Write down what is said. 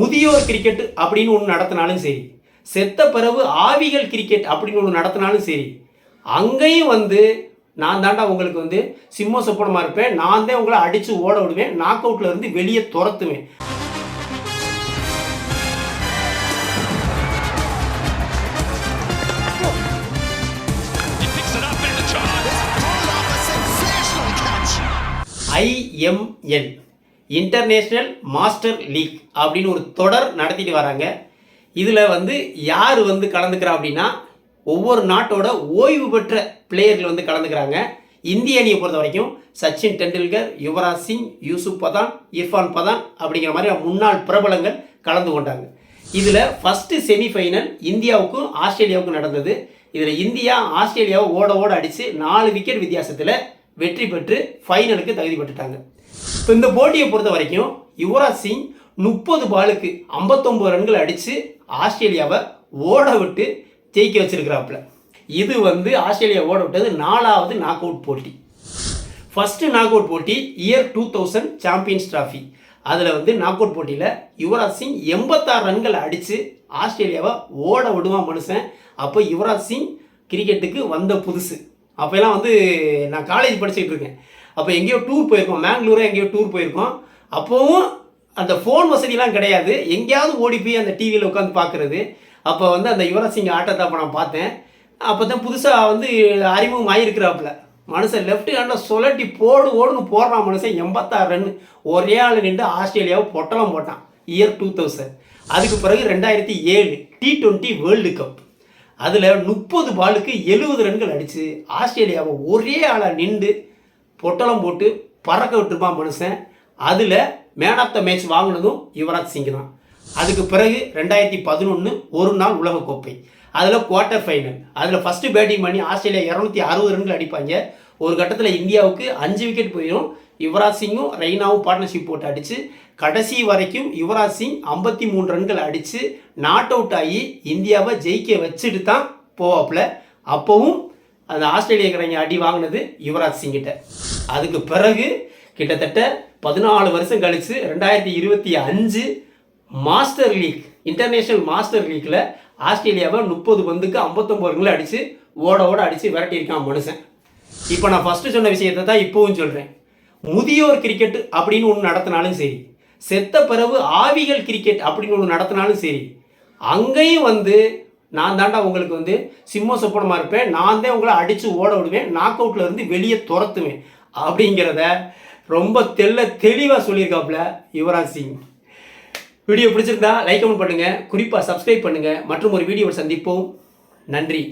முதியோர் கிரிக்கெட் அப்படின்னு ஒன்று நடத்தினாலும் சரி செத்த பிறகு ஆவிகள் கிரிக்கெட் அப்படின்னு ஒன்று நடத்தினாலும் சரி அங்கேயும் வந்து நான் தாண்டா உங்களுக்கு வந்து சிம்ம சொப்பனமாக இருப்பேன். நான் தான் உங்களை அடித்து ஓட விடுவேன். நாக் அவுட்ல இருந்து வெளியே துரத்துவேன். He இன்டர்நேஷ்னல் மாஸ்டர் லீக் அப்படின்னு ஒரு தொடர் நடத்திட்டு வராங்க. இதில் வந்து யார் வந்து கலந்துக்கிறா அப்படின்னா ஒவ்வொரு நாட்டோட ஓய்வு பெற்ற பிளேயர்கள் வந்து கலந்துக்கிறாங்க. இந்திய அணியை பொறுத்த வரைக்கும் சச்சின் டெண்டுல்கர் யுவராஜ் சிங் யூசுப் பதான் இர்ஃபான் பதான் அப்படிங்கிற மாதிரி முன்னாள் பிரபலங்கள் கலந்து கொண்டாங்க. இதில் ஃபஸ்ட்டு செமிஃபைனல் இந்தியாவுக்கும் ஆஸ்திரேலியாவுக்கும் நடந்தது. இதில் இந்தியா ஆஸ்திரேலியாவை ஓட ஓட அடித்து நாலு விக்கெட் வித்தியாசத்தில் வெற்றி பெற்று ஃபைனலுக்கு தகுதி பெற்றுட்டாங்க. இப்போ இந்த போட்டியை பொறுத்த வரைக்கும் யுவராஜ் சிங் முப்பது பாலுக்கு ஐம்பத்தொம்பது ரன்கள் அடித்து ஆஸ்திரேலியாவை ஓட விட்டு ஜெயிக்க வச்சிருக்கிறாப்புல. இது வந்து ஆஸ்திரேலியா ஓட விட்டது நாலாவது நாக் அவுட் போட்டி. ஃபஸ்ட்டு நாக் அவுட் போட்டி year two thousand champions trophy அதில் வந்து நாக் அவுட் போட்டியில் யுவராஜ் சிங் எண்பத்தாறு ரன்கள் அடித்து ஆஸ்திரேலியாவை ஓட விடுவான் மனுஷன். அப்போ யுவராஜ் சிங் கிரிக்கெட்டுக்கு வந்த புதுசு. அப்போல்லாம் வந்து நான் காலேஜ் படிச்சுட்டு இருக்கேன். அப்போ எங்கேயோ டூர் போயிருக்கோம். மேங்களூரோ எங்கேயோ டூர் போயிருக்கோம். அப்போவும் அந்த ஃபோன் வசதிலாம் கிடையாது. எங்கேயாவது ஓடி போய் அந்த டிவியில் உட்காந்து பார்க்குறது. அப்போ வந்து அந்த யுவராஜ் சிங் ஆட்டத்தை அப்போ நான் பார்த்தேன். அப்போ தான் புதுசாக வந்து அறிமுகம் ஆகிருக்கிறாப்புல மனுஷன் லெஃப்ட் ஹேண்டை சுழட்டி போடு ஓடுன்னு போடுறான் மனுஷன். எண்பத்தாறு ரன் ஒரே ஆள் நின்று ஆஸ்திரேலியாவை பொட்டலம் போட்டான். இயர் டூ தௌசண்ட் அதுக்கு பிறகு ரெண்டாயிரத்தி ஏழு டி டுவெண்ட்டி வேர்ல்டு கப் அதில் முப்பது பாலுக்கு எழுபது ரன்கள் அடித்து ஆஸ்திரேலியாவை ஒரே ஆளாக நின்று பொட்டலம் போட்டு பறக்க விட்டுருப்பான் மனுஷன்? அதில் மேன் ஆஃப் த மேட்ச் வாங்கினதும் யுவராஜ் சிங் தான். அதுக்கு பிறகு ரெண்டாயிரத்தி பதினொன்று ஒரு நாள் உலகக்கோப்பை. அதில் குவார்ட்டர் ஃபைனல் அதில் ஃபஸ்ட்டு பேட்டிங் பண்ணி ஆஸ்திரேலியா இரநூத்தி அறுபது ரன்கள் அடிப்பாங்க. ஒரு கட்டத்தில் இந்தியாவுக்கு அஞ்சு விக்கெட் போயிடும். யுவராஜ் சிங்கும் ரெய்னாவும் பார்ட்னர்ஷிப் போட்டு அடித்து கடைசி வரைக்கும் யுவராஜ் சிங் ஐம்பத்தி மூணு ரன்கள் அடித்து நாட் அவுட் ஆகி இந்தியாவை ஜெயிக்க வச்சுட்டு தான் போவாப்புல. அப்போவும் அந்த ஆஸ்திரேலியக்காரங்க அடி வாங்கினது யுவராஜ் சிங் கிட்ட அதுக்கு பிறகு கிட்டத்தட்ட பதினாலு வருஷம் கழித்து ரெண்டாயிரத்தி இருபத்தி அஞ்சு மாஸ்டர் லீக் இன்டர்நேஷ்னல் மாஸ்டர் லீக்கில் ஆஸ்திரேலியாவை முப்பது பந்துக்கு ஐம்பத்தொம்பது ரன்கள் அடித்து ஓட ஓட அடித்து விரட்டியிருக்கான் மனுஷன். இப்போ நான் ஃபஸ்ட்டு சொன்ன விஷயத்தை தான் இப்போவும் சொல்கிறேன் முதியோர் கிரிக்கெட் அப்படின்னு ஒன்று நடத்தினாலும் சரி செத்த பிறகு ஆவிகள் கிரிக்கெட் அப்படின்னு ஒன்று நடத்தினாலும் சரி அங்கேயும் வந்து நான் தாண்டா உங்களுக்கு வந்து சிம்ம சொப்பனமாக இருப்பேன். நான் தான் உங்களை அடித்து ஓட விடுவேன். நாக் அவுட்டில் இருந்து வெளியே துரத்துவேன். அப்படிங்கிறத ரொம்ப தெல்ல தெளிவாக சொல்லியிருக்காப்புல யுவராஜ் சிங். வீடியோ பிடிச்சிருந்தா லைக் கமெண்ட் பண்ணுங்கள் குறிப்பாக சப்ஸ்கிரைப் பண்ணுங்கள் மற்றும் ஒரு வீடியோவை சந்திப்போம். நன்றி.